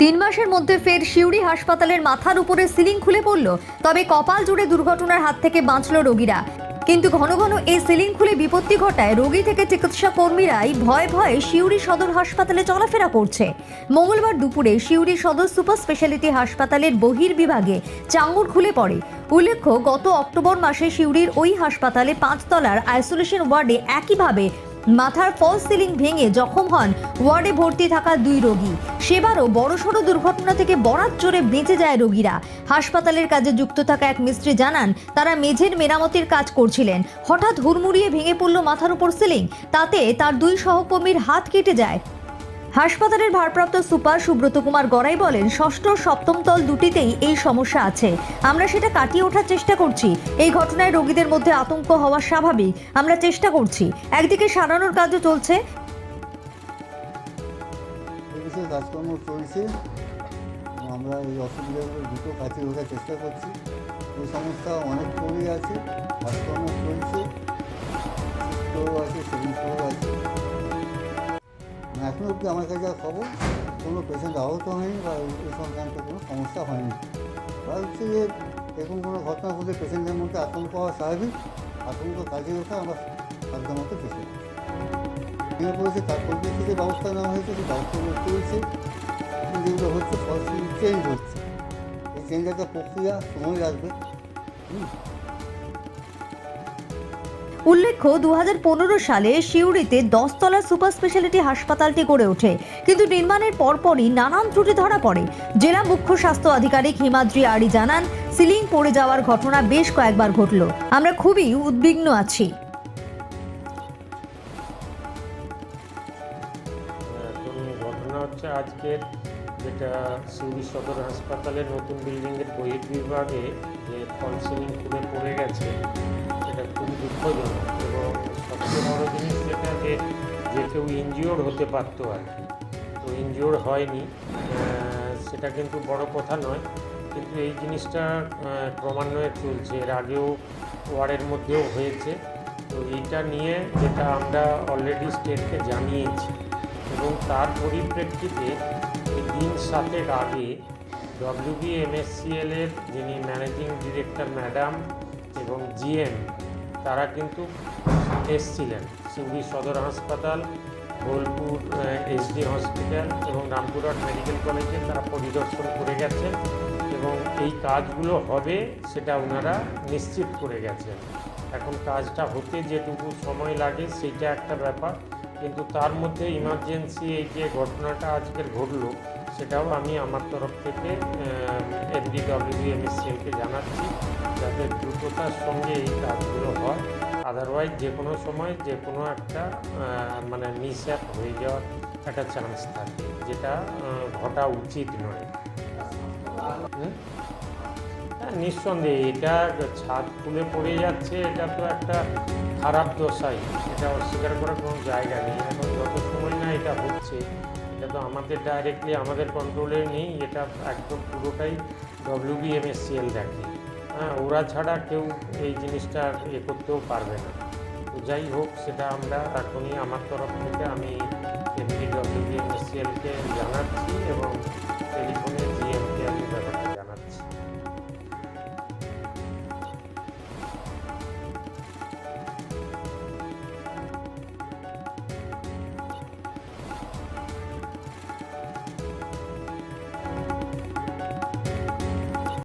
তিন মাসের মধ্যে ফের সিউড়ি হাসপাতালের মাথার উপরে সিলিং খুলে পড়ল, তবে কপাল জুড়ে দুর্ঘটনার হাত থেকে বাঁচল রোগীরা। কিন্তু ঘন ঘন এই সিলিং খুলে বিপত্তি ঘটায় রোগী থেকে চিকিৎসা কর্মীরাই ভয়ে ভয়ে সিউড়ি সদর হাসপাতালে চলাফেরা করছে। মঙ্গলবার দুপুরে সিউড়ি সদর সুপার স্পেশালিটি হাসপাতালের বহির্বিভাগে চাঙ্গুর খুলে পড়ে। উল্লেখ্য, গত অক্টোবর মাসে সিউড়ির ওই হাসপাতালে পাঁচতলার আইসোলেশন ওয়ার্ডে একইভাবে মাথার ফল সিলিং ভেঙে জখম হন ওয়ার্ডে ভর্তি থাকা দুই রোগী। সেবারও বড়সড় দুর্ঘটনা থেকে বরাত জোরে বেঁচে যায় রোগীরা। হাসপাতালের কাজে যুক্ত থাকা এক মিস্ত্রি জানান, তারা মেঝের মেরামতির কাজ করছিলেন। হঠাৎ হুড়মুড়িয়ে ভেঙে পড়ল মাথার উপর সিলিং। তাতে তার দুই সহকর্মীর হাত কেটে যায়। হাসপাতালের ভারপ্রাপ্ত সুপার সুব্রত কুমার গড়াই বলেন, ষষ্ঠ সপ্তম তল দুটিতেই এই সমস্যা আছে। আমরা সেটা কাটিয়ে ওঠার চেষ্টা করছি। এই ঘটনায় রোগীদের মধ্যে আতঙ্ক হওয়া স্বাভাবিক। আমরা চেষ্টা করছি। একদিকে সারানোর কাজও চলছে। আমরা এই অসুবিধাগুলো দ্রুত কাটিয়ে ওঠার চেষ্টা করছি। এই সমস্যা অনেক আছে চলছে। সেকেন্ড আছে এখনও অব্দি আমার কাছে যা খবর? কোনো পেশেন্ট আহত হয়নি বা এই সংক্রান্ত কোনো সমস্যা হয়নি। আর হচ্ছে যে এরকম কোনো ঘটনা ঘটলে পেশেন্টের মধ্যে আতঙ্ক হওয়া স্বাভাবিক। আতঙ্ক কাজে ওঠা আমরা সাধ্যমতো চেষ্টা করছি ভেঙে পড়েছে তার যে ব্যবস্থা নেওয়া হয়েছে সেই চলছে এখন যেগুলো হচ্ছে ফলসলি চেঞ্জ হচ্ছে। এই চেঞ্জ একটা প্রক্রিয়া সময় লাগবে। হুম। উল্লেখ্য দু হাজার পনেরো সালে সিউড়িতে দশতলা সুপার স্পেশালিটি হাসপাতালটি গড়ে ওঠে। কিন্তু নির্মাণের পরপরই নানান ত্রুটি ধরা পড়ে। জেলা মুখ্য স্বাস্থ্য আধিকারিক হিমাদ্রি আরি জানান, সিলিং পড়ে যাওয়ার ঘটনা বেশ কয়েকবার ঘটল। আমরা খুবই উদ্বিগ্ন আছি। আজকের যেটা সিউড়ি সদর হাসপাতালের নতুন বিল্ডিংয়ের বহির্বিভাগে যে ফল খুলে পড়ে যে কেউ ইনজিওর হতে পারতো আর কি। তো ইনজিওর হয়নি সেটা কিন্তু বড় কথা নয়। কিন্তু এই জিনিসটা ক্রমান্বয়ে চলছে। এর আগেও ওয়ার্ডের মধ্যেও হয়েছে। তো এইটা নিয়ে যেটা আমরা অলরেডি স্টেটকে জানিয়েছি। এবং তার পরিপ্রেক্ষিতে এই দিন সাতের আগে ডব্লিউবি এমএসসিএল এর যিনি ম্যানেজিং ডিরেক্টর ম্যাডাম এবং জিএম তারা কিন্তু এসছিলেন। সিউড়ি সদর হাসপাতাল, বোলপুর এসডি হসপিটাল এবং রামপুরহাট মেডিকেল কলেজে তারা পরিদর্শন করে গেছেন এবং এই কাজগুলো হবে সেটা ওনারা নিশ্চিত করে গেছেন। এখন কাজটা হতে যেটুকু সময় লাগে সেইটা একটা ব্যাপার। কিন্তু তার মধ্যে ইমার্জেন্সি এই যে ঘটনাটা আজকের ঘটলো সেটাও আমি আমার তরফ থেকে এমডি ডব্লিউ এমএসসিএলকে জানাচ্ছি যাতে দ্রুততার সঙ্গে এই কাজগুলো হয়। আদারওয়াইজ যে কোনো সময় যে কোনো একটা মানে মিসঅ্যাপ হয়ে যাওয়ার একটা চান্স থাকে, যেটা ঘটা উচিত নয়। হ্যাঁ নিঃসন্দেহে এটা ছাদ খুলে পড়ে যাচ্ছে, এটা তো একটা খারাপ দশাই এটা অস্বীকার করার কোনো জায়গা নেই। এখন যত সময় না এটা হচ্ছে এটা তো আমাদের ডাইরেক্টলি আমাদের কন্ট্রোলে নেই, এটা একদম পুরোটাই ডব্লিউ ডব্লিউবিএমএসসিএল দেখে। হ্যাঁ ওরা ছাড়া কেউ এই জিনিসটা এ করতেও পারবে না। তো যাই হোক, সেটা আমরা এখনই আমার তরফ থেকে আমি এমপি ডব্লিউবিএমএসসিএলকে জানাচ্ছি এবং টেলিফোনের